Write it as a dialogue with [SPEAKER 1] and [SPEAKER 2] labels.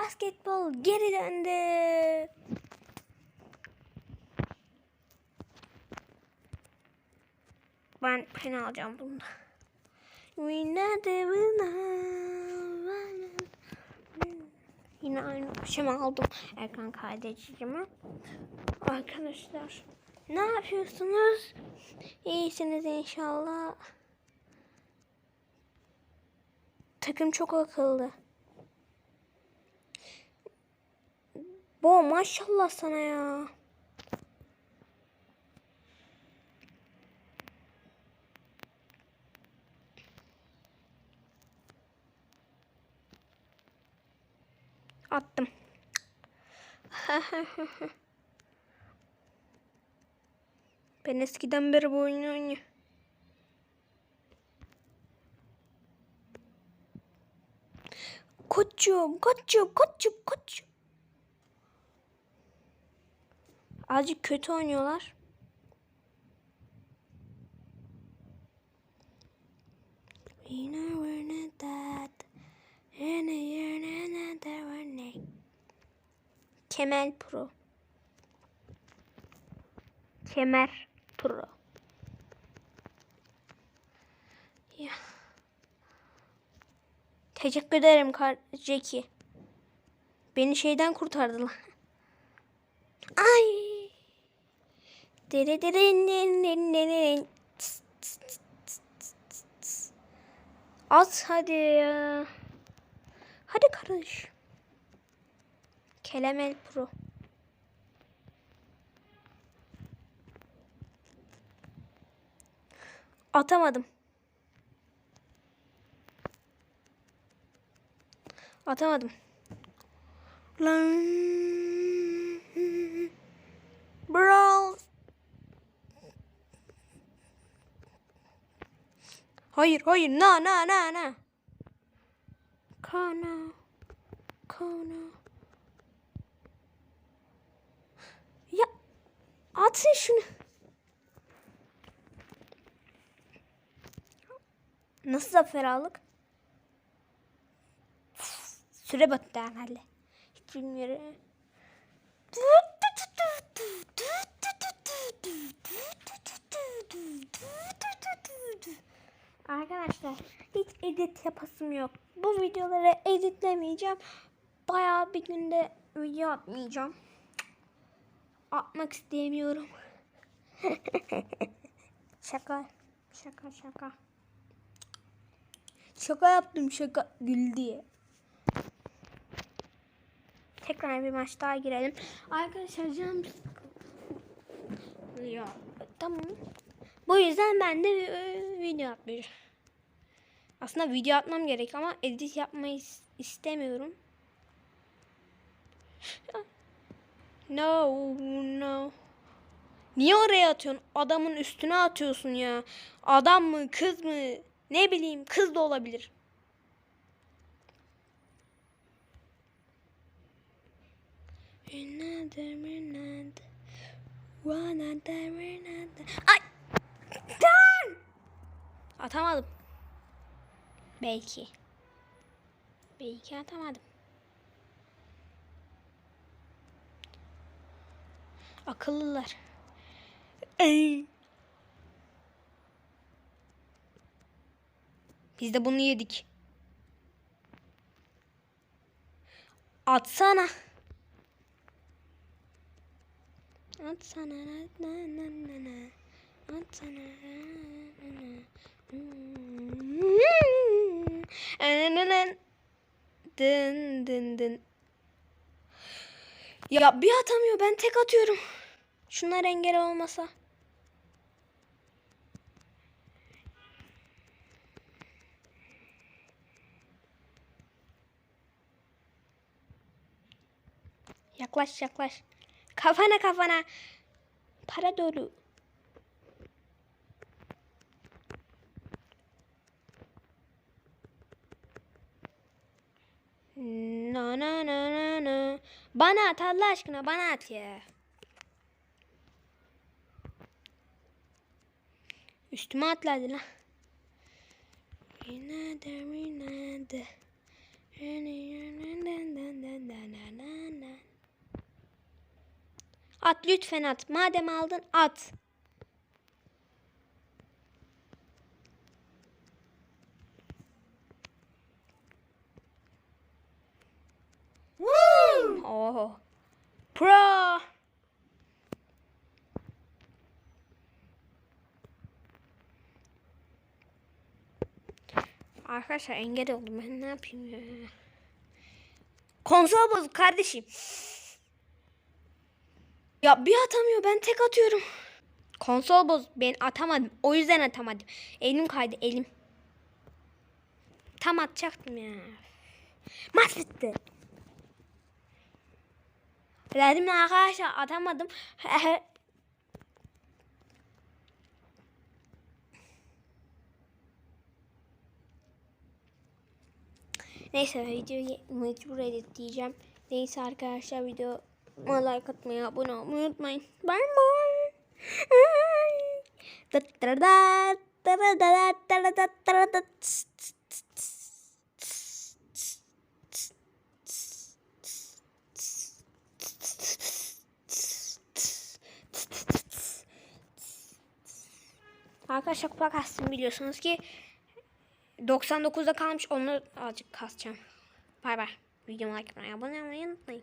[SPEAKER 1] basketbol geri döndü. Ben pen alacağım bunda. Yine aynı şeyimi aldım ekran kaydedicimi. Arkadaşlar ne yapıyorsunuz? İyisiniz inşallah. Takım çok akıllı. Bo maşallah sana ya. Attım. ben eskiden beri bu oyunu oynuyorum. Koçum, koçum, koçum, koçum. Azıcık kötü oynuyorlar. Kemal Pro. Kemer Pro. Ya. Teşekkür ederim Jackie. Beni şeyden kurtardılar. At hadi ya. Hadi karış. Kelemel Pro. Atamadım. Atamadım. Lan. Hayır hayır na na na na. Kana. Kana. Ya atın şunu. Nasıl zafer aldık? Süre battı herhalde. Hiç bilmiyorum. Arkadaşlar hiç edit yapasım yok. Bu videoları editlemeyeceğim. Bayağı bir günde video atmayacağım. Atmak istemiyorum. şaka. Şaka şaka. Şaka yaptım şaka gül diye. Tekrar bir maç daha girelim. Arkadaşlar canım ya tamam. Bu yüzden ben de e, video atmayacağım. Aslında video atmam gerek ama edit yapmayı is- istemiyorum. No, no. Niye oraya atıyorsun? Adamın üstüne atıyorsun ya. Adam mı, kız mı? Ne bileyim, kız da olabilir. Another, another, another. Ay! Lan! Atamadım. Belki. Belki atamadım. Akıllılar. Ey. Biz de bunu yedik. Atsana. Atsana. Na, na, na, na. Hmm. Dın dın dın. Ya bir atamıyor ben tek atıyorum. Şunlar engel olmasa. Yaklaş yaklaş. Kafana kafana. Para dolu. Bana at Allah aşkına bana at ya. Üstüme atladı lan. Yine de yine de. At lütfen at. Madem aldın at. Pro. Arkadaşlar engel oldum ben ne yapayım ya. Konsol bozuk kardeşim. Ya bir atamıyor ben tek atıyorum. Konsol bozuk ben atamadım. O yüzden atamadım. Elim kaydı elim. Tam atacaktım ya. Maç. Ya arkadaşlar atamadım. Neyse videoyu mecbur editleyeceğim. Neyse arkadaşlar video like atmayı, abone olmayı unutmayın. Bye bye. Arkadaşlar kulak astım biliyorsunuz ki 99'da kalmış onu azıcık kasacağım. Bay bay. Videomu like atmayı, abone olmayı unutmayın.